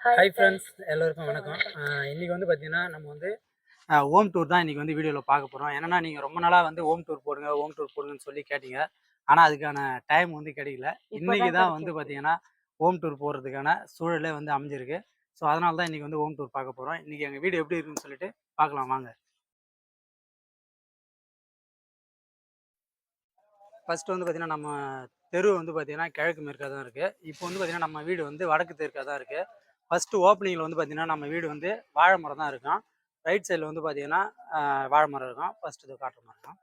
Hi friends எல்லோருக்கும் வணக்கம். ஆஹ் இன்னைக்கு வந்து பார்த்தீங்கன்னா நம்ம வந்து ஹோம் டூர் தான் இன்னைக்கு வந்து வீடியோவில் பார்க்க போகிறோம் ஏன்னா நீங்கள் ரொம்ப நாளாக வந்து ஹோம் டூர் போடுங்க ஹோம் டூர் போடுங்கன்னு சொல்லி கேட்டீங்க. ஆனால் அதுக்கான டைம் வந்து கிடைக்கல. இன்னைக்கு தான் வந்து பார்த்தீங்கன்னா ஹோம் டூர் போகிறதுக்கான சூழலே வந்து அமைஞ்சிருக்கு. ஸோ அதனால தான் இன்னைக்கு வந்து ஹோம் டூர் பார்க்க போகிறோம் இன்னைக்கு எங்கள் வீடு எப்படி இருக்குன்னு சொல்லிட்டு பார்க்கலாம் வாங்க. ஃபர்ஸ்ட் வந்து பார்த்தீங்கன்னா நம்ம தெரு வந்து பார்த்தீங்கன்னா கிழக்கு மேற்காக தான் இருக்குது இப்போ வந்து பார்த்தீங்கன்னா நம்ம வீடு வந்து வடக்கு தெற்காக தான் இருக்குது ஃபஸ்ட்டு ஓப்பனிங்கில் வந்து பார்த்திங்கன்னா நம்ம வீடு வந்து வாழை மரம் தான் இருக்கும். ரைட் சைடில் வந்து பார்த்தீங்கன்னா வாழை மரம் இருக்கும். ஃபஸ்ட்டு இது காட்டுற மரம் தான்.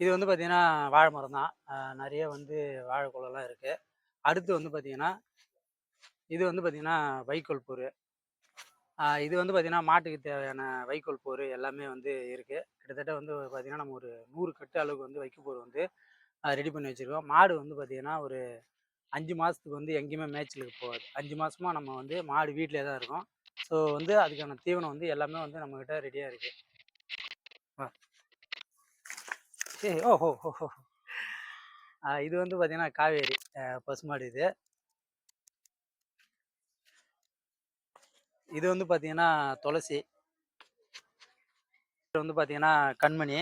இது வந்து பார்த்திங்கன்னா வாழை மரம் தான் நிறைய வந்து வாழைக்குளம்லாம் இருக்குது அடுத்து வந்து பார்த்தீங்கன்னா இது வந்து பார்த்திங்கன்னா வைக்கோல் போர். இது வந்து பார்த்திங்கன்னா மாட்டுக்கு தேவையான வைக்கோல் போர் எல்லாமே வந்து இருக்குது கிட்டத்தட்ட வந்து பார்த்திங்கன்னா நம்ம ஒரு நூறு கட்டு அளவுக்கு வந்து வைக்க போர் வந்து ரெடி பண்ணி வச்சுருக்கோம். மாடு வந்து பார்த்திங்கன்னா ஒரு அஞ்சு மாதத்துக்கு வந்து எங்கேயுமே மேய்ச்சலுக்கு போகாது. அஞ்சு மாதமாக நம்ம வந்து மாடு வீட்டிலே தான் இருக்கும். ஸோ வந்து அதுக்கான தீவனம் வந்து எல்லாமே வந்து நம்மக்கிட்ட ரெடியாக இருக்குது ஏ ஓ ஹோ ஹோ ஹோ இது வந்து பார்த்தீங்கன்னா காவேரி. பசுமாடு இது. இது வந்து பார்த்தீங்கன்னா துளசி. இது வந்து பார்த்தீங்கன்னா கண்மணி.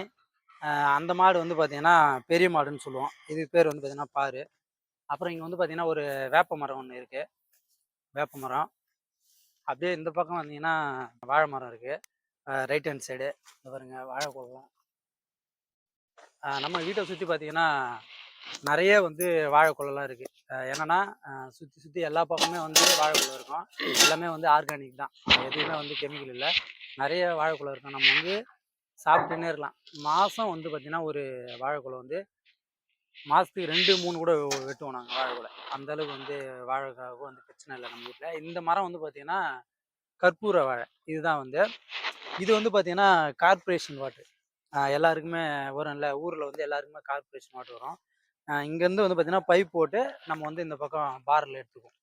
அந்த மாடு வந்து பார்த்தீங்கன்னா பெரிய மாடுன்னு சொல்லுவோம். இது பேர் வந்து பார்த்தீங்கன்னா பாரு அப்புறம் இங்கே வந்து பார்த்தீங்கன்னா ஒரு வேப்ப மரம் ஒன்று இருக்குது வேப்ப மரம். அப்படியே இந்த பக்கம் வந்தீங்கன்னா வாழை மரம் இருக்குது ரைட் ஹேண்ட் சைடு இந்த பாருங்க வாழை குளம். நம்ம வீட்டை சுற்றி பார்த்தீங்கன்னா நிறைய வந்து வாழைக்குளம்லாம் இருக்குது என்னன்னா சுற்றி சுற்றி எல்லா பக்கமே வந்து வாழைக்குளம் இருக்கும். எல்லாமே வந்து ஆர்கானிக் தான். எதுவுமே வந்து கெமிக்கல் இல்லை. நிறைய வாழைக்குளம் இருக்கும். நம்ம வந்து சாப்பிட்டுன்னே இருக்கலாம். மாதம் வந்து பார்த்திங்கன்னா ஒரு வாழைக்குளம் வந்து மாதத்துக்கு ரெண்டு மூணு கூட வெ- வெட்டுவோம் நாங்கள் வாழைக்குலை அந்த அளவுக்கு வந்து வாழைக்காகவும் வந்து பிரச்சனை இல்லை நம்ம வீட்டில் இந்த மரம் வந்து பார்த்திங்கன்னா கற்பூர வாழை. இதுதான் வந்து. இது வந்து பார்த்திங்கன்னா கார்ப்பரேஷன் வாட்டர் எல்லாருக்குமே வரும் இல்லை. ஊரில் வந்து எல்லாருக்குமே கார்பரேஷன் வாட்டர் வரும். இங்கேருந்து வந்து பார்த்திங்கன்னா பைப் போட்டு நம்ம வந்து இந்த பக்கம் பாரில் எடுத்துக்குவோம்.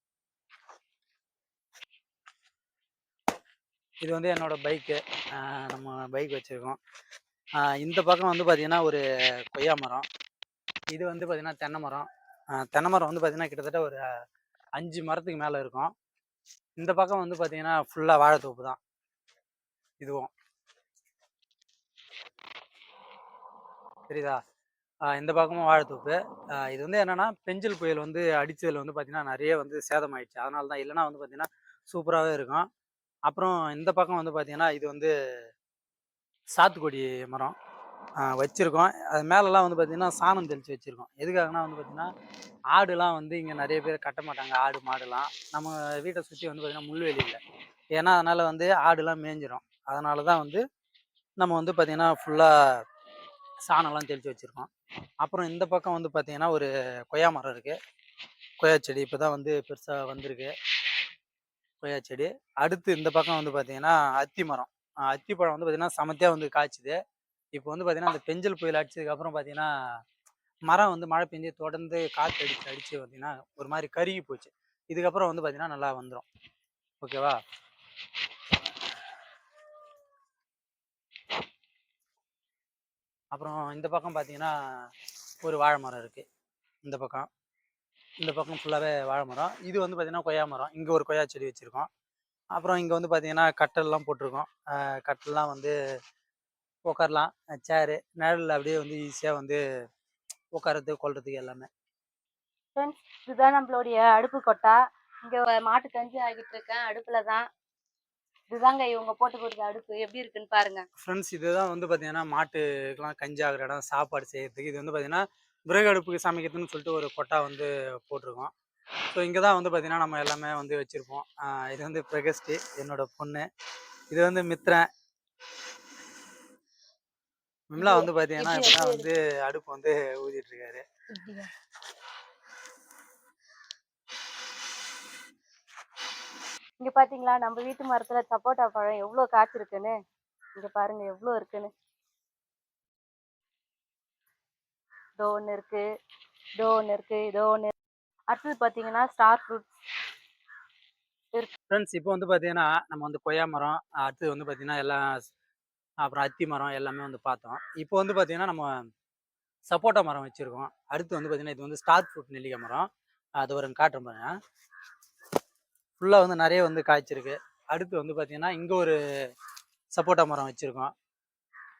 இது வந்து என்னோட பைக்கு நம்ம பைக் வச்சுருக்கோம். இந்த பக்கம் வந்து பார்த்திங்கன்னா ஒரு கொய்யா மரம். இது வந்து பார்த்திங்கன்னா தென்னை மரம். தென்னை மரம் வந்து பார்த்திங்கன்னா கிட்டத்தட்ட ஒரு அஞ்சு மரத்துக்கு மேலே இருக்கும். இந்த பக்கம் வந்து பார்த்திங்கன்னா ஃபுல்லாக வாழைத்தோப்பு தான். இதுவும். சரிதா இந்த பக்கமும் வாழைத்தோப்பு. இது வந்து என்னன்னா பெஞ்சல் புயல் வந்து அடித்ததில் வந்து பார்த்தீங்கன்னா நிறைய வந்து சேதமாயிடுச்சு. அதனால தான் இல்லைன்னா வந்து பார்த்தீங்கன்னா சூப்பராகவே இருக்கும். அப்புறம் இந்த பக்கம் வந்து பார்த்தீங்கன்னா இது வந்து சாத்துக்குடி மரம். வச்சுருக்கோம். அது மேலெல்லாம் வந்து பார்த்திங்கன்னா சாணம் தெளித்து வச்சுருக்கோம். எதுக்காகனா வந்து பார்த்திங்கன்னா ஆடுலாம் வந்து இங்கே நிறைய பேர் கட்ட மாட்டாங்க ஆடு மாடுலாம். நம்ம வீட்டை சுற்றி வந்து பார்த்திங்கன்னா முள்வெளி இல்லை. ஏன்னா அதனால் வந்து ஆடுலாம் மேய்ஞ்சிரும் அதனால தான் வந்து நம்ம வந்து பார்த்திங்கன்னா ஃபுல்லாக சாணம்லாம் தெளித்து வச்சுருக்கோம். அப்புறம் இந்த பக்கம் வந்து பார்த்தீங்கன்னா ஒரு கொய்யா மரம் இருக்குது கொய்யா செடி இப்போ தான் வந்து பெருசாக வந்திருக்கு. கொய்யா செடி. அடுத்து இந்த பக்கம் வந்து பார்த்திங்கன்னா அத்தி மரம். அத்தி பழம் வந்து பார்த்திங்கன்னா சமத்தியாக வந்து காய்ச்சுது. இப்போ வந்து பார்த்தீங்கன்னா அந்த பெஞ்சல் புயல் அடிச்சதுக்கப்புறம் பார்த்தீங்கன்னா மரம் வந்து மழை பெஞ்சு தொடர்ந்து காற்று அடிச்சு அடிச்சு பார்த்தீங்கன்னா ஒரு மாதிரி கருகி போச்சு. இதுக்கப்புறம் வந்து பார்த்தீங்கன்னா நல்லா வந்துடும் ஓகேவா? அப்புறம் இந்த பக்கம் பார்த்தீங்கன்னா ஒரு வாழை மரம் இருக்குது இந்த பக்கம். இந்த பக்கம் ஃபுல்லாகவே வாழை மரம். இது வந்து பார்த்தீங்கன்னா கொய்யா மரம். இங்கே ஒரு கொய்யா செடி வச்சுருக்கோம். அப்புறம் இங்கே வந்து பார்த்தீங்கன்னா கட்டல்லாம் போட்டிருக்கோம். ஆஹ் வந்து உட்காரலாம் சேரு நிழலில் அப்படியே வந்து ஈஸியாக வந்து உட்காரத்துக்கு கொள்றதுக்கு எல்லாமே. இதுதான் நம்மளுடைய அடுப்பு கொட்டா. இங்க மாட்டு கஞ்சி ஆகிட்டு இருக்கேன் அடுப்புல தான். இதுதாங்க இவங்க போட்டு கொடுத்த அடுப்பு. எப்படி இருக்குன்னு பாருங்க. ஃப்ரெண்ட்ஸ் இதுதான் வந்து பார்த்தீங்கன்னா மாட்டுக்கெல்லாம் கஞ்சி ஆகிற இடம். சாப்பாடு செய்யறதுக்கு இது வந்து பார்த்தீங்கன்னா விறகு அடுப்புக்கு சமைக்கிறதுன்னு சொல்லிட்டு ஒரு கொட்டா வந்து போட்டிருக்கோம். ஸோ இங்கே தான் வந்து பார்த்தீங்கன்னா நம்ம எல்லாமே வந்து வச்சுருப்போம். இது வந்து பிரகஸ்டி என்னோட பொண்ணு. இது வந்து மித்ரன். விம்லா வந்து பார்த்தீங்கன்னா இது இப்பதான் வந்து அடுப்பு வந்து ஊதிட்டு இருக்காரு? இங்க பாத்தீங்களா நம்ம வீட்டு மரத்துல சப்போட்டா பழம் எவ்வளவு காய்ச்சிருக்குன்னு இங்க பாருங்க எவ்வளவு இருக்குன்னு இதோ ஒண்ணு இருக்கு இதோ ஒண்ணு இருக்கு இதோ இருக்கு. அடுத்தது பாத்தீங்கன்னா ஸ்டார் ஃப்ரூட் ஃப்ரெண்ட்ஸ் இப்போ வந்து பார்த்தீங்கன்னா நம்ம வந்து கொய்யா மரம் அடுத்து வந்து பார்த்தீங்கன்னா எல்லாம் அப்புறம் அத்தி மரம் எல்லாமே வந்து பார்த்தோம். இப்போ வந்து பார்த்தீங்கன்னா நம்ம சப்போட்டா மரம் வச்சுருக்கோம். அடுத்து வந்து பார்த்தீங்கன்னா இது வந்து ஸ்டார் ஃப்ரூட் நெல்லிக்காய் மரம். அது ஒரு காட்டுறேன் பாருங்க. ஃபுல்லாக வந்து நிறைய வந்து காய்ச்சிருக்கு. அடுத்து வந்து பார்த்தீங்கன்னா இங்கே ஒரு சப்போட்டா மரம் வச்சுருக்கோம்.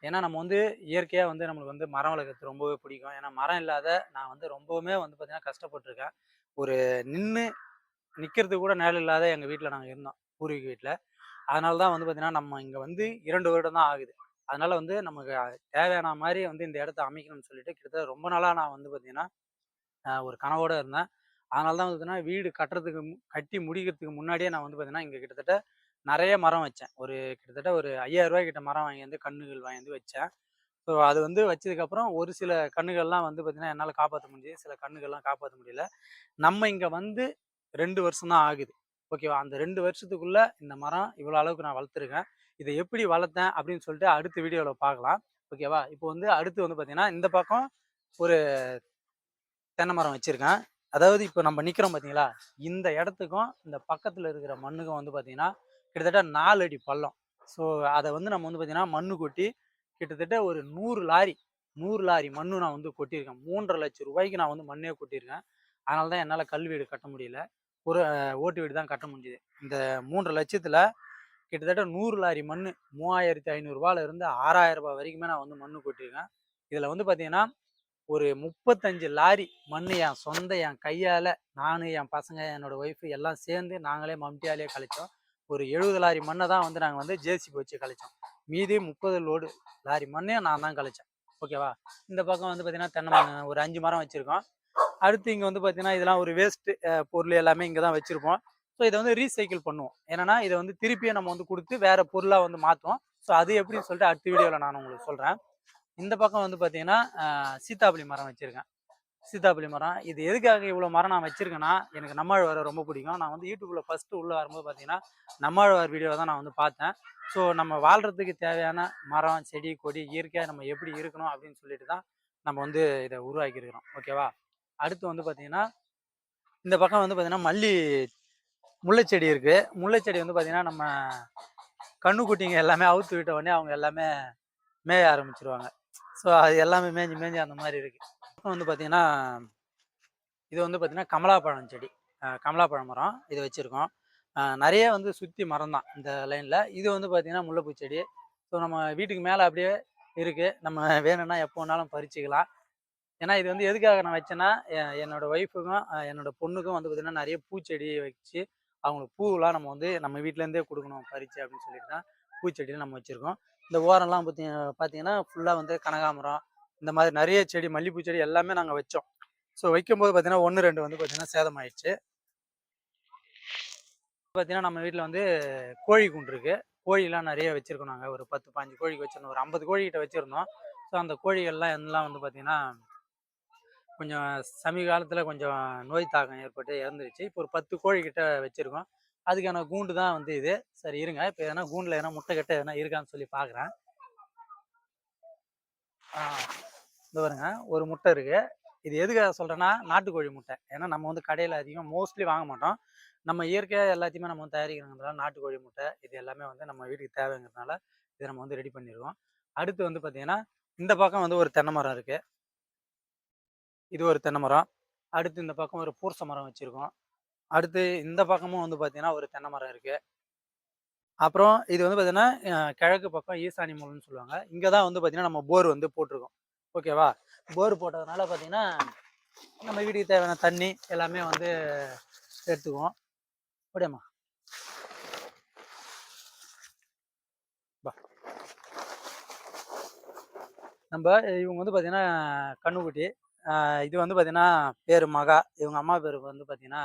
ஏன்னா நம்ம வந்து இயற்கையாக வந்து நம்மளுக்கு வந்து மரம் வளர்க்குறது ரொம்பவே பிடிக்கும். ஏன்னா மரம் இல்லாத நான் வந்து ரொம்பவுமே வந்து பார்த்தீங்கன்னா கஷ்டப்பட்டிருக்கேன். ஒரு நின்று நிற்கிறதுக்கு கூட நிழல் இல்லாத எங்கள் வீட்டில் நாங்கள் இருந்தோம். பூர்வீக வீட்டில் அதனால தான் வந்து பார்த்தீங்கன்னா நம்ம இங்கே வந்து இரண்டு வருடம் தான் ஆகுது. அதனால வந்து நமக்கு தேவையான மாதிரி வந்து இந்த இடத்த அமைக்கணும்னு சொல்லிட்டு கிட்டத்தட்ட ரொம்ப நாளாக நான் வந்து பார்த்தீங்கன்னா ஒரு கனவோடு இருந்தேன். அதனால தான் வந்து பார்த்தீங்கன்னா வீடு கட்டுறதுக்கு கட்டி முடிக்கிறதுக்கு முன்னாடியே நான் வந்து பார்த்தீங்கன்னா இங்கே கிட்டத்தட்ட நிறைய மரம் வச்சேன். ஒரு கிட்டத்தட்ட ஒரு ஐயாயிரம் ரூபாய் கிட்ட மரம் வாங்கி வந்து கண்ணுகள் வாங்கி வந்து வச்சேன். ஸோ அது வந்து வச்சதுக்கப்புறம் ஒரு சில கண்ணுகள்லாம் வந்து பார்த்தீங்கன்னா என்னால் காப்பாற்ற முடியுது சில கண்ணுகள்லாம் காப்பாற்ற முடியல. நம்ம இங்கே வந்து ரெண்டு வருஷம் தான் ஆகுது. ஓகேவா? அந்த ரெண்டு வருஷத்துக்குள்ள இந்த மரம் இவ்வளோ அளவுக்கு நான் வளர்த்துருக்கேன். இதை எப்படி வளர்த்தேன் அப்படின்னு சொல்லிட்டு அடுத்த வீடியோவில் பார்க்கலாம். ஓகேவா? இப்போ வந்து அடுத்து வந்து பார்த்தீங்கன்னா இந்த பக்கம் ஒரு தென்னை மரம் வச்சுருக்கேன். அதாவது இப்போ நம்ம நிற்கிறோம் பார்த்தீங்களா? இந்த இடத்துக்கும் இந்த பக்கத்தில் இருக்கிற மண்ணுக்கும் வந்து பார்த்தீங்கன்னா கிட்டத்தட்ட நாலு அடி பள்ளம். ஸோ அதை வந்து நம்ம வந்து பார்த்தீங்கன்னா மண்ணு கொட்டி கிட்டத்தட்ட ஒரு நூறு லாரி நூறு லாரி மண்ணு நான் வந்து கொட்டியிருக்கேன். மூன்றரை லட்சம் ரூபாய்க்கு நான் வந்து மண்ணே கொட்டியிருக்கேன். அதனால தான் என்னால் கல்வீடு கட்ட முடியல. ஒரு ஓட்டு வீடு தான் கட்ட முடிஞ்சுது. இந்த மூன்று லட்சத்தில் கிட்டத்தட்ட நூறு லாரி மண் மூவாயிரத்தி ஐநூறுரூவால இருந்து ஆறாயிரம் ரூபாய் வரைக்குமே நான் வந்து மண்ணு கொட்டியிருக்கேன். இதில் வந்து பார்த்தீங்கன்னா ஒரு முப்பத்தஞ்சு லாரி மண் என் சொந்த என் கையால் நான் என் பசங்க என்னோட ஒய்ஃபு எல்லாம் சேர்ந்து நாங்களே மம்டியாலே கழிச்சோம். ஒரு எழுபது லாரி மண்ணை தான் வந்து நாங்கள் வந்து ஜேசிபி வச்சு கழிச்சோம். மீதி முப்பது லோடு லாரி மண்ணையும் நான் தான் கழிச்சேன். ஓகேவா? இந்த பக்கம் வந்து பார்த்தீங்கன்னா தென்னை மரம் ஒரு அஞ்சு மரம் வச்சுருக்கோம். அடுத்து இங்கே வந்து பார்த்தீங்கன்னா இதெல்லாம் ஒரு வேஸ்ட்டு பொருள் எல்லாமே இங்கே தான் வச்சுருப்போம். ஸோ இதை வந்து ரீசைக்கிள் பண்ணுவோம். ஏன்னா இதை வந்து திருப்பியும் நம்ம வந்து கொடுத்து வேற பொருளாக வந்து மாற்றுவோம் ஸோ அது எப்படின்னு சொல்லிட்டு அடுத்த வீடியோவில் நான் உங்களுக்கு சொல்கிறேன் இந்த பக்கம் வந்து பார்த்தீங்கன்னா சீத்தாப்பழி மரம் வச்சுருக்கேன். சீத்தாப்பழி மரம். இது எதுக்காக இவ்வளோ மரம் நான் வச்சுருக்கேன்னா எனக்கு நம்மாழ்வாரை ரொம்ப பிடிக்கும். நான் வந்து யூடியூப்பில் ஃபஸ்ட்டு உள்ளே வரும்போது பார்த்தீங்கன்னா நம்மாழ்வார் வீடியோ தான் நான் வந்து பார்த்தேன். ஸோ நம்ம வாழ்கிறதுக்கு தேவையான மரம் செடி கொடி இயற்கையாக நம்ம எப்படி இருக்கணும் அப்படின்னு சொல்லிட்டு தான் நம்ம வந்து இதை உருவாக்கியிருக்கிறோம். ஓகேவா அடுத்து வந்து பார்த்தீங்கன்னா இந்த பக்கம் வந்து பார்த்தீங்கன்னா மல்லி முல்லைச்செடி இருக்குது முல்லைச்செடி வந்து பார்த்தீங்கன்னா நம்ம கண்ணுக்குட்டிங்க எல்லாமே அவுத்து விட்ட உடனே அவங்க எல்லாமே மேய ஆரம்பிச்சிருவாங்க. ஸோ அது எல்லாமே மேஞ்சி மேஞ்சி அந்த மாதிரி இருக்குது அப்புறம் வந்து பார்த்தீங்கன்னா இது வந்து பார்த்தீங்கன்னா கமலாப்பழம் செடி. கமலாப்பழம் மரம். இது வச்சுருக்கோம். நிறைய வந்து சுற்றி மரம் தான் இந்த லைனில் இது வந்து பார்த்தீங்கன்னா முல்லைப்பூ செடி. ஸோ நம்ம வீட்டுக்கு மேலே அப்படியே இருக்குது நம்ம வேணும்னா எப்போ வேணாலும் பறிச்சுக்கலாம். ஏன்னா இது வந்து எதுக்காக நான் வச்சேன்னா என்னோட ஒய்ஃபுக்கும் என்னோட பொண்ணுக்கும் வந்து பார்த்தீங்கன்னா நிறைய பூச்செடி வச்சு அவங்களுக்கு பூவெலாம் நம்ம வந்து நம்ம வீட்டிலேருந்தே கொடுக்கணும் பறிச்சு அப்படின்னு சொல்லிட்டு தான் பூச்செடியில் நம்ம வச்சுருக்கோம். இந்த ஓரம்லாம் பார்த்தி பார்த்தீங்கன்னா ஃபுல்லாக வந்து கனகாமரம் இந்த மாதிரி நிறைய செடி மல்லிப்பூ செடி எல்லாமே நாங்கள் வச்சோம். ஸோ வைக்கும்போது பார்த்தீங்கன்னா ஒன்று ரெண்டு வந்து பார்த்தீங்கன்னா சேதமாயிடுச்சு பார்த்தீங்கன்னா நம்ம வீட்டில் வந்து கோழி குண்டு இருக்குது கோழிலாம் நிறைய வச்சுருக்கோம் நாங்கள் ஒரு பத்து பாஞ்சு கோழிக்கு வச்சுருந்தோம். ஒரு ஐம்பது கோழிக்கிட்ட வச்சுருந்தோம். ஸோ அந்த கோழிகள்லாம் எல்லாம் வந்து பார்த்திங்கன்னா கொஞ்சம் சமீப காலத்தில் கொஞ்சம் நோய் தாக்கம் ஏற்பட்டு இறந்துருச்சு. இப்போ ஒரு பத்து கோழிக்கிட்ட வச்சுருக்கோம். அதுக்கான கூண்டு தான் வந்து இது. சரி இருங்க. இப்போ எதனா கூண்டில் எதனா முட்டை கட்ட எதனா இருக்கான்னு சொல்லி பார்க்குறேன் இந்த பாருங்க. ஒரு முட்டை இருக்குது இது எதுக்காக சொல்கிறேன்னா நாட்டுக்கோழி முட்டை. ஏன்னா நம்ம வந்து கடையில் அதிகமாக மோஸ்ட்லி வாங்க மாட்டோம். நம்ம இயற்கையாக எல்லாத்தையுமே நம்ம வந்து தயாரிக்கிறதுனால நாட்டுக்கோழி முட்டை இது எல்லாமே வந்து நம்ம வீட்டுக்கு தேவைங்கிறதுனால இதை நம்ம வந்து ரெடி பண்ணிடுவோம் அடுத்து வந்து பார்த்திங்கன்னா இந்த பக்கம் வந்து ஒரு தென்னை மரம் இருக்குது இது ஒரு தென்னை மரம். அடுத்து இந்த பக்கம் ஒரு பூர்ச மரம் வச்சுருக்கோம். அடுத்து இந்த பக்கமும் வந்து பார்த்தீங்கன்னா ஒரு தென்னை மரம் இருக்குது அப்புறம் இது வந்து பார்த்தீங்கன்னா கிழக்கு பக்கம் ஈசானி மூலம்னு சொல்லுவாங்க. இங்கே தான் வந்து பார்த்தீங்கன்னா நம்ம போர் வந்து போட்டிருக்கோம். ஓகேவா? போர் போட்டதுனால பார்த்தீங்கன்னா நம்ம வீட்டுக்கு தேவையான தண்ணி எல்லாமே வந்து எடுத்துக்குவோம். அப்படியாம்மா நம்ம இவங்க வந்து பார்த்தீங்கன்னா கண்ணுக்குட்டி. இது வந்து பார்த்தீங்கன்னா பேர் மகா. இவங்க அம்மா பேர் வந்து பார்த்தீங்கன்னா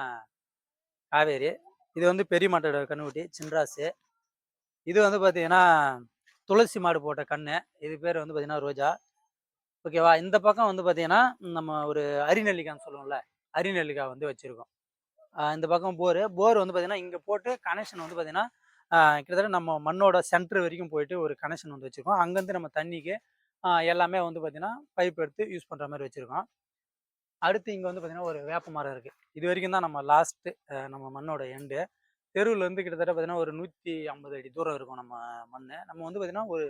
காவேரி. இது வந்து பெரிய மாட்டோட கண்ணுக்குட்டி சின்ராசு. இது வந்து பார்த்தீங்கன்னா துளசி மாடு போட்ட கண்ணு. இது பேர் வந்து பார்த்தீங்கன்னா ரோஜா. ஓகேவா? இந்த பக்கம் வந்து பார்த்தீங்கன்னா நம்ம ஒரு அரிநெல்லிக்கான்னு சொல்லுவோம்ல அரிநெல்லிக்காய் வந்து வச்சுருக்கோம். இந்த பக்கம் போர். போர் வந்து பார்த்தீங்கன்னா இங்கே போட்டு கனெக்ஷன் வந்து பார்த்தீங்கன்னா கிட்டத்தட்ட நம்ம மண்ணோட சென்டர் வரைக்கும் போயிட்டு ஒரு கனெக்ஷன் வந்து வச்சுருக்கோம். அங்கேருந்து நம்ம தண்ணிக்கு எல்லாமே வந்து பார்த்தீங்கன்னா பைப் எடுத்து யூஸ் பண்ணுற மாதிரி வச்சுருக்கோம். அடுத்து இங்கே வந்து பார்த்தீங்கன்னா ஒரு வேப்ப மரம் இருக்குது இது வரைக்கும் தான் நம்ம லாஸ்ட்டு நம்ம மண்ணோட எண்டு தெருவுலேருந்து கிட்டத்தட்ட பார்த்தீங்கன்னா ஒரு நூற்றி ஐம்பது அடி தூரம் இருக்கும் நம்ம மண் நம்ம வந்து பார்த்தீங்கன்னா ஒரு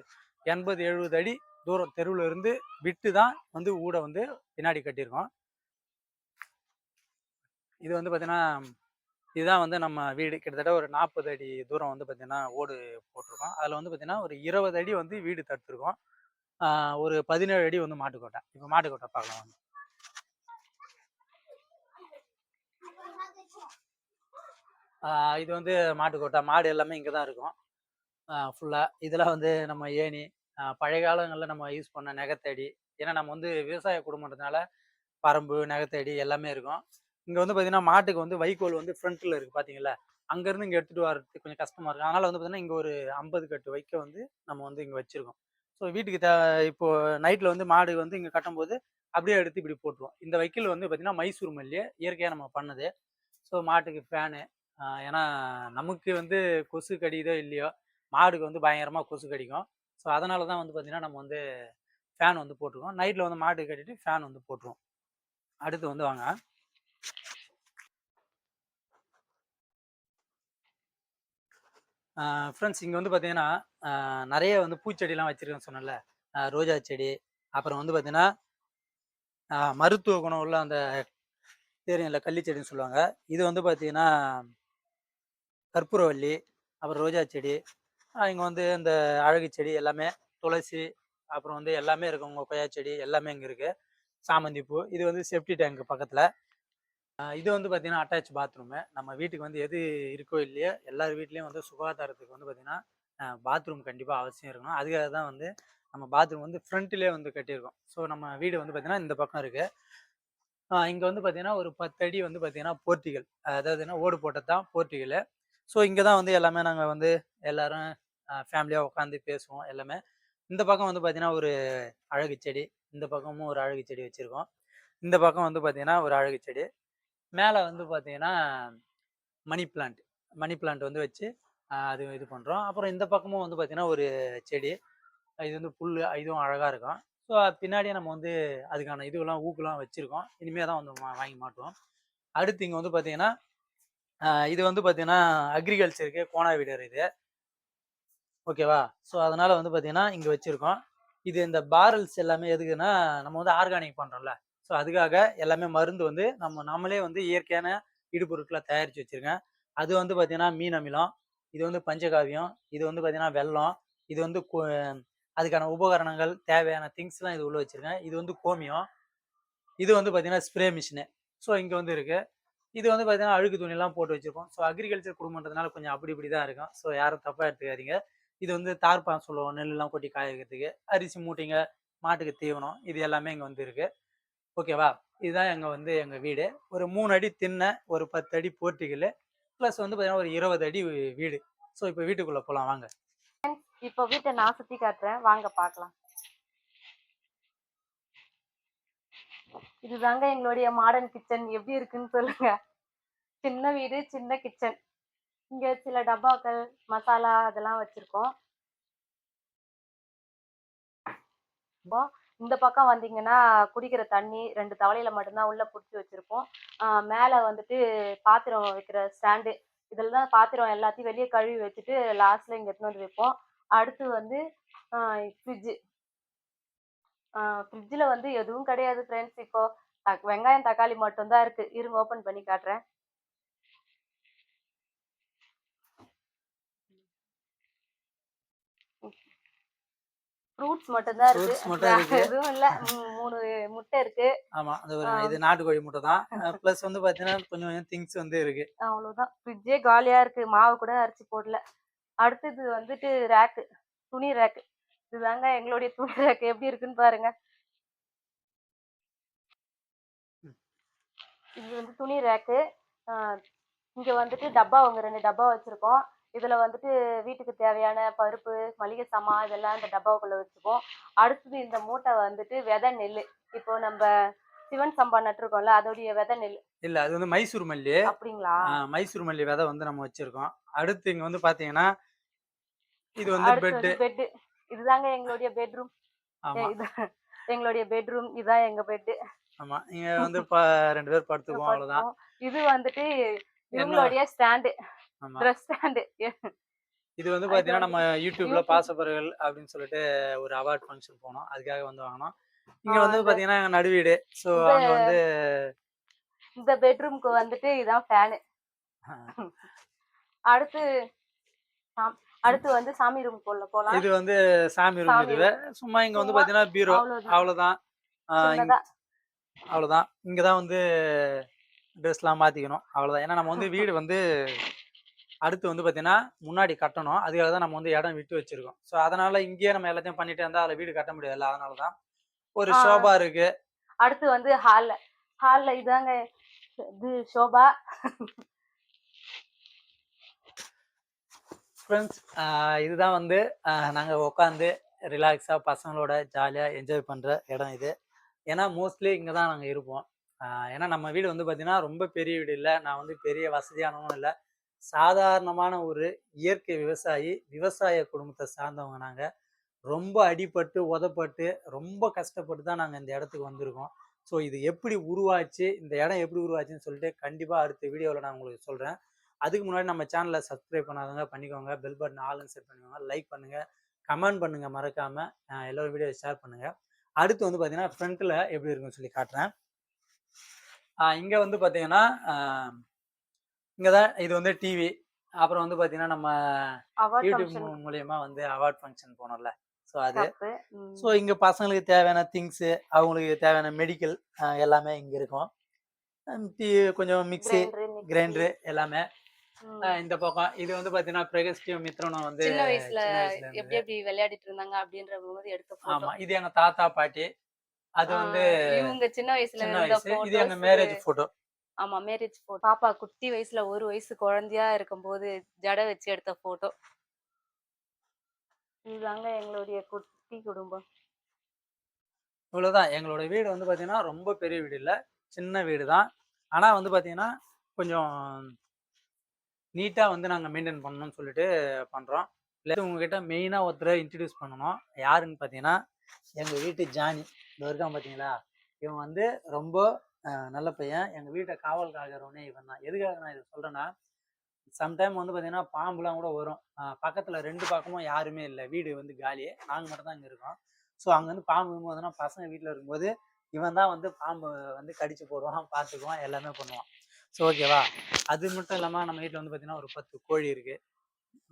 எண்பது எழுபது அடி தூரம் தெருவுல இருந்து விட்டு தான் வந்து ஊட வந்து பின்னாடி கட்டியிருக்கோம். இது வந்து பார்த்தீங்கன்னா இதுதான் வந்து நம்ம வீடு. கிட்டத்தட்ட ஒரு நாற்பது அடி தூரம் வந்து பார்த்தீங்கன்னா ஓடு போட்டிருக்கோம். அதில் வந்து பார்த்தீங்கன்னா ஒரு இருபது அடி வந்து வீடு தடுத்துருக்கோம். ஒரு பதினேழு அடி வந்து மாட்டுக்கோட்டை இப்போ மாட்டுக்கோட்டை பார்க்கலாம் இது வந்து மாட்டுக்கோட்டை மாடு எல்லாமே இங்கே தான் இருக்கும். ஃபுல்லாக இதெல்லாம் வந்து நம்ம ஏணி பழைய காலங்களில் நம்ம யூஸ் பண்ண நெகத்தடி. ஏன்னா நம்ம வந்து விவசாய குடும்பன்றதுனால பரம்பு நெகத்தடி எல்லாமே இருக்கும். இங்கே வந்து பார்த்தீங்கன்னா மாட்டுக்கு வந்து வைக்கோல் வந்து ஃப்ரண்ட்டில் இருக்குது பார்த்தீங்களா அங்கேருந்து இங்கே எடுத்துகிட்டு வரது கொஞ்சம் கஷ்டமாக இருக்கும். அதனால் வந்து பார்த்தீங்கன்னா இங்கே ஒரு ஐம்பது கட்டு வைக்க வந்து நம்ம வந்து இங்கே வச்சுருக்கோம். ஸோ வீட்டுக்கு தே இப்போ நைட்டில் வந்து மாடு வந்து இங்கே கட்டும்போது அப்படியே எடுத்து இப்படி போட்டுருவோம். இந்த வைக்கல் வந்து பார்த்தீங்கன்னா மைசூர் மல்லியே இயற்கையாக நம்ம பண்ணது. ஸோ மாட்டுக்கு ஃபேனு ஏன்னா நமக்கு வந்து கொசு கடிதோ இல்லையோ மாடுக்கு வந்து பயங்கரமாக கொசு கடிக்கும். ஸோ அதனால தான் வந்து பார்த்தீங்கன்னா நம்ம வந்து ஃபேன் வந்து போட்டிருக்கோம். நைட்டில் வந்து மாட்டுக்கு கட்டிட்டு ஃபேன் வந்து போட்டுருவோம். அடுத்து வந்து வாங்க. ஃப்ரெண்ட்ஸ் இங்கே வந்து பார்த்தீங்கன்னா நிறைய வந்து பூச்செடிலாம் வச்சுருக்கேன்னு சொன்னேன்ல. ரோஜா செடி அப்புறம் வந்து பார்த்தீங்கன்னா மருத்துவ குணம் உள்ள அந்த தெரியும்ல கள்ளி செடின்னு சொல்லுவாங்க. இது வந்து பார்த்தீங்கன்னா கற்பூரவல்லி அப்புறம் ரோஜா செடி இங்கே வந்து இந்த அழகு செடி எல்லாமே துளசி அப்புறம் வந்து எல்லாமே இருக்குது உங்கள் கொய்யா செடி எல்லாமே இங்கே இருக்குது சாமந்தி பூ இது வந்து சேஃப்டி டேங்க் பக்கத்தில். இது வந்து பார்த்தீங்கன்னா அட்டாச் பாத்ரூமு நம்ம வீட்டுக்கு வந்து எது இருக்கோ இல்லையோ எல்லார் வீட்லேயும் வந்து சுகாதாரத்துக்கு வந்து பார்த்தீங்கன்னா பாத்ரூம் கண்டிப்பாக அவசியம் இருக்கணும். அதுக்காக தான் வந்து நம்ம பாத்ரூம் வந்து ஃப்ரண்ட்லேயே வந்து கட்டியிருக்கோம். ஸோ நம்ம வீடு வந்து பார்த்தீங்கன்னா இந்த பக்கம் இருக்குது இங்கே வந்து பார்த்தீங்கன்னா ஒரு பத்து அடி வந்து பார்த்தீங்கன்னா போர்ட்டிகள். அதாவதுன்னா ஓடு போட்டது தான் போர்ட்டிகல் ஸோ இங்கே தான் வந்து எல்லாமே நாங்கள் வந்து எல்லாரும் ஃபேமிலியாக உட்காந்து பேசுவோம் எல்லாமே. இந்த பக்கம் வந்து பார்த்தீங்கன்னா ஒரு அழகு செடி இந்த பக்கமும் ஒரு அழகு செடி வச்சுருக்கோம். இந்த பக்கம் வந்து பார்த்தீங்கன்னா ஒரு அழகு செடி. மேலே வந்து பார்த்தீங்கன்னா மணி பிளான்ட். மணி பிளான்ட் வந்து வச்சு அது இது பண்ணுறோம் அப்புறம் இந்த பக்கமும் வந்து பார்த்தீங்கன்னா ஒரு செடி. இது வந்து புல் இதுவும் அழகாக இருக்கும். ஸோ பின்னாடியே நம்ம வந்து அதுக்கான இதுவெல்லாம் ஊக்கெல்லாம் வச்சுருக்கோம். இனிமேல் தான் வந்து வாங்கி மாட்டுவோம். அடுத்து இங்கே வந்து பார்த்தீங்கன்னா இது வந்து பார்த்தீங்கன்னா அக்ரிகல்ச்சருக்கு கோணா வீடர் இது. ஓகேவா? ஸோ அதனால் வந்து பார்த்தீங்கன்னா இங்கே வச்சுருக்கோம். இது இந்த பாரல்ஸ் எல்லாமே எதுக்குன்னா நம்ம வந்து ஆர்கானிக் பண்ணுறோம்ல ஸோ அதுக்காக எல்லாமே மருந்து வந்து நம்ம நம்மளே வந்து இயற்கையான இடுபொருட்களை தயாரித்து வச்சுருக்கேன் அது வந்து பார்த்தீங்கன்னா மீன் அமிலம் இது வந்து பஞ்சகாவியம் இது வந்து பார்த்திங்கன்னா வெல்லம் இது வந்து கோ- அதுக்கான உபகரணங்கள் தேவையான திங்ஸ்லாம் இது உள்ளே வச்சுருக்கேன் இது வந்து கோமியம் இது வந்து பார்த்தீங்கன்னா ஸ்ப்ரே மிஷினு. ஸோ இங்கே வந்து இருக்குது இது வந்து பார்த்தீங்கன்னா அழுக்கு துணிலாம் போட்டு வச்சுருக்கோம். ஸோ அக்ரிகல்ச்சர் குடும்பன்றதுனால கொஞ்சம் அப்படி இப்படி தான் இருக்கும். ஸோ யாரும் தப்பாக எடுத்துக்காதீங்க. இது வந்து தார்பான் சொல்லுவோம் நெல்லாம் கொட்டி காய வைக்கிறதுக்கு. அரிசி மூட்டைங்க மாட்டுக்கு தீவனம் இது எல்லாமே இங்கே வந்து இருக்குது ஓகேவா? இதுதான் எங்கள் வந்து எங்கள் வீடு. ஒரு மூணு அடி தின்ன ஒரு பத்து அடி போர்ட்டிகள் ப்ளஸ் வந்து பார்த்தீங்கன்னா ஒரு இருபது அடி வீடு. ஸோ இப்போ வீட்டுக்குள்ளே போகலாம் வாங்க. இப்போ வீட்டை நான் சுத்தி காட்டுறேன். வாங்க பார்க்கலாம். இதுதாங்க எங்களுடைய மாடர்ன் கிச்சன் எப்படி இருக்குன்னு சொல்லுங்க. சின்ன வீடு சின்ன கிச்சன் இங்க சில டப்பாக்கள் மசாலா அதெல்லாம் வச்சிருக்கோம். இந்த பக்கம் வந்தீங்கன்னா குடிக்கிற தண்ணி ரெண்டு தவளையில மட்டும்தான் உள்ள பிடிச்சி வச்சிருப்போம். மேலே வந்துட்டு பாத்திரம் வைக்கிற ஸ்டாண்டு இதில் தான் பாத்திரம் எல்லாத்தையும் வெளியே கழுவி வச்சுட்டு லாஸ்ட்ல இங்கே எடுத்துன்னு வந்து வைப்போம். அடுத்து வந்து ஃப்ரிட்ஜு ஃப்ரிட்ஜில் வந்து எதுவும் கிடையாது ஃப்ரெண்ட்ஸ் இப்போ வெங்காயம் தக்காளி மட்டும்தான் இருக்கு. இருங்க ஓப்பன் பண்ணி காட்டுறேன். ஃப்ரூட்ஸ் மட்டும் வேற இருக்கு. எதுவும் இல்ல. மூணு முட்டை இருக்கு. ஆமாம் அது ஒரு இது நாட்டுக்கோழி முட்டை தான். ப்ளஸ் வந்து பார்த்தீங்கன்னா கொஞ்சம் கொஞ்சம் திங்ஸ் வந்து இருக்கு. அவ்வளவுதான். ஃப்ரிட்ஜே காலியா இருக்கு. மாவு கூட அரைச்சி போடல. அடுத்தது வந்துட்டு ரேக்கு துணி ரேக்கு இதுதாங்க எங்களுடைய துணி ரேக்கு எப்படி இருக்குன்னு பாருங்க. இது வந்து துணி ரேக்கு இங்க வந்துட்டு டப்பா அவங்க ரெண்டு டப்பா வச்சிருக்கோம். இதுல வந்துட்டு வீட்டுக்கு தேவையான பருப்பு மளிகை சாமான் இதெல்லாம் இந்த டப்பாவுக்குள்ள வச்சுப்போம். அடுத்தது இந்த மூட்டை வந்துட்டு விதை நெல் இப்போ நம்ம சிவன் சம்பா நட்டுருக்கோம்ல அதோடைய விதை நெல். இல்லை அது வந்து மைசூர் மல்லி. அப்படிங்களா? மைசூர் மல்லி விதை வந்து நம்ம வச்சிருக்கோம். அடுத்து இங்க வந்து பாத்தீங்கன்னா இது வந்து அடுத்தது பெட் இதுதாங்க எங்களுடைய பெட்ரூம். எங்களுடைய பெட்ரூம். இதான் எங்க பெட் ஆமா. இங்க வந்து ரெண்டு பேர் படுத்துக்குவோம் அவ்வளவுதான். இது வந்துட்டு இவங்களுடைய ஸ்டாண்டு. ட்ரெஸ் ஸ்டாண்டு இது வந்து பாத்தீங்கன்னா நம்ம யூடியூப்ல. பாசப்பறவைகள் அப்படின்னு சொல்லிட்டு ஒரு அவார்ட் ஃபங்க்ஷன் போனோம். அதுக்காக வந்து வாங்கினோம். இங்க வந்து பாத்தீங்கன்னா நடுவீடு ஸோ இந்த- அங்க வந்து இந்த பெட்ரூம்க்கு வந்துட்டு இதான் ஃபேனு அடுத்து அடுத்து வந்து சாமி ரூம் போல போலாம். இது வந்து சாமி ரூம் இதுவே. சும்மா இங்க வந்து பாத்தீங்கன்னா பீரோ. அவ்வளவுதான். அவ்வளவுதான். இங்கதான் வந்து ட்ரெஸ்லாம் மாத்திக்கணும். அவ்வளவுதான். ஏன்னா நம்ம வந்து வீடு வந்து அடுத்து வந்து பாத்தீங்கன்னா முன்னாடி கட்டணும். அதுக்காக தான் நம்ம வந்து இடம் விட்டு வச்சிருக்கோம். ஸோ அதனால இங்கேயே நம்ம எல்லாத்தையும் பண்ணிட்டு இருந்தா அதில் வீடு கட்ட முடியாதுல்ல. அதனால தான் ஒரு. ஷோபா இருக்கு. அடுத்து வந்து ஹால்ல ஹால்ல இதாங்க இது ஷோபா ஃப்ரெண்ட்ஸ் இதுதான் வந்து ஆஹ் நாங்க உட்காந்து ரிலாக்ஸா பசங்களோட ஜாலியா என்ஜாய் பண்ற இடம் இது. ஏன்னா மோஸ்ட்லி இங்க தான் நாங்க இருப்போம். ஏன்னா நம்ம வீடு வந்து பாத்தீங்கன்னா ரொம்ப பெரிய வீடு இல்லை. நான் வந்து பெரிய வசதியானவனும் இல்லை. சாதாரணமான ஒரு இயற்கை விவசாயி விவசாய குடும்பத்தை சார்ந்தவங்க நாங்கள் ரொம்ப அடிபட்டு உதப்பட்டு ரொம்ப கஷ்டப்பட்டு தான் நாங்கள் இந்த இடத்துக்கு வந்திருக்கோம். ஸோ இது எப்படி உருவாச்சு இந்த இடம் எப்படி உருவாச்சுன்னு சொல்லிட்டு கண்டிப்பாக அடுத்த வீடியோவில் நான் உங்களுக்கு சொல்கிறேன் அதுக்கு முன்னாடி நம்ம சேனலை சப்ஸ்கிரைப் பண்ணாதவங்க பண்ணிக்கோங்க. பெல் பட்டன் ஆல்னு செட் பண்ணிக்கோங்க. லைக் பண்ணுங்கள் கமெண்ட் பண்ணுங்கள் மறக்காமல் எல்லோரும் வீடியோ ஷேர் பண்ணுங்கள் அடுத்து வந்து பார்த்தீங்கன்னா ஃப்ரண்ட்டில் எப்படி இருக்குன்னு சொல்லி காட்டுறேன். இங்கே வந்து பார்த்தீங்கன்னா இங்கே தான் இது வந்து டிவி அப்புறம் வந்து பார்த்தீங்கன்னா நம்ம யூடியூப் மூலியமா வந்து அவார்ட் ஃபங்க்ஷன் போனோம்ல. ஸோ அது ஸோ இங்கே பசங்களுக்கு தேவையான திங்ஸு அவங்களுக்கு தேவையான மெடிக்கல் எல்லாமே இங்கே இருக்கும். கொஞ்சம் மிக்ஸி கிரைண்டரு எல்லாமே. இந்த பக்கம் இது வந்து பார்த்தீங்கன்னா பிரகஸ்டியும் மித்ரனும் வந்து சின்ன வயசுல எப்படி. எப்படி விளையாடிட்டு இருந்தாங்க அப்படின்ற போது எடுத்த ஆமா இது எங்க தாத்தா பாட்டி. அது வந்து இவங்க சின்ன வயசுல இது எங்க. மேரேஜ் போட்டோ ஆமா மேரேஜ் போட்டோ பாப்பா குட்டி வயசுல ஒரு வயசு குழந்தையா இருக்கும்போது ஜடை வச்சு எடுத்த போட்டோ இதுதாங்க எங்களுடைய குட்டி குடும்பம். இவ்வளவுதான். எங்களோட வீடு வந்து பாத்தீங்கன்னா ரொம்ப பெரிய வீடு இல்ல. சின்ன வீடு தான் ஆனா வந்து பாத்தீங்கன்னா கொஞ்சம் நீட்டா வந்து நாங்க மெயின்டைன் பண்ணணும்னு சொல்லிட்டு பண்றோம். இல்லை உங்ககிட்ட மெயினா ஒருத்தரை இன்ட்ரடியூஸ் பண்ணணும். யாருன்னு பாத்தீங்கன்னா எங்க வீட்டு ஜானி. இந்த இருக்கான் பாத்தீங்களா? இவன் வந்து ரொம்ப நல்ல பையன். எங்கள் வீட்டை காவல் காக்கிறவனே இவன் தான். எதுக்காக நான் இதை சொல்கிறேன்னா சம்டைம் வந்து பார்த்தீங்கன்னா பாம்புலாம் கூட வரும். பக்கத்தில் ரெண்டு பக்கமும் யாருமே இல்லை. வீடு வந்து காலி. நாங்கள் மட்டும் தான் இங்கே இருக்கோம். ஸோ அங்கே வந்து பாம்பு வரும்போதுன்னா பசங்க வீட்டில் இருக்கும்போது இவன் தான் வந்து பாம்பு வந்து கடிச்சு போடுவான் பார்த்துக்குவான் எல்லாமே பண்ணுவான். ஸோ ஓகேவா அது மட்டும் இல்லாமல் நம்ம வீட்டில் வந்து பார்த்தீங்கன்னா ஒரு பத்து கோழி இருக்குது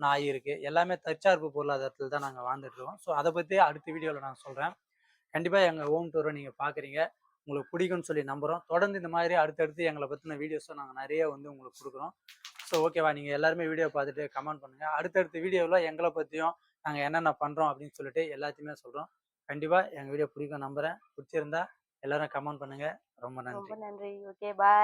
நாய் இருக்குது எல்லாமே தற்சார்பு பொருளாதாரத்தில் தான் நாங்கள் வாழ்ந்துட்டு இருக்கோம். ஸோ அதை பற்றி அடுத்த வீடியோவில் நான் சொல்கிறேன் கண்டிப்பாக எங்கள் ஹோம் டூரை நீங்கள் பார்க்குறீங்க உங்களுக்கு பிடிக்கும்னு சொல்லி நம்புகிறோம் தொடர்ந்து இந்த மாதிரி அடுத்தடுத்து எங்களை பற்றின வீடியோஸும் நாங்கள் நிறைய வந்து உங்களுக்கு கொடுக்குறோம். ஸோ ஓகேவா நீங்கள் எல்லாருமே வீடியோ பார்த்துட்டு கமெண்ட் பண்ணுங்கள் அடுத்தடுத்த வீடியோவில் எங்களை பற்றியும் நாங்கள் என்னென்ன பண்ணுறோம் அப்படின்னு சொல்லிட்டு எல்லாத்தையுமே சொல்கிறோம் கண்டிப்பாக எங்கள் வீடியோ பிடிக்கும் நம்புகிறேன் பிடிச்சிருந்தா எல்லாரும் கமெண்ட் பண்ணுங்கள் ரொம்ப நன்றி. ரொம்ப நன்றி. Okay bye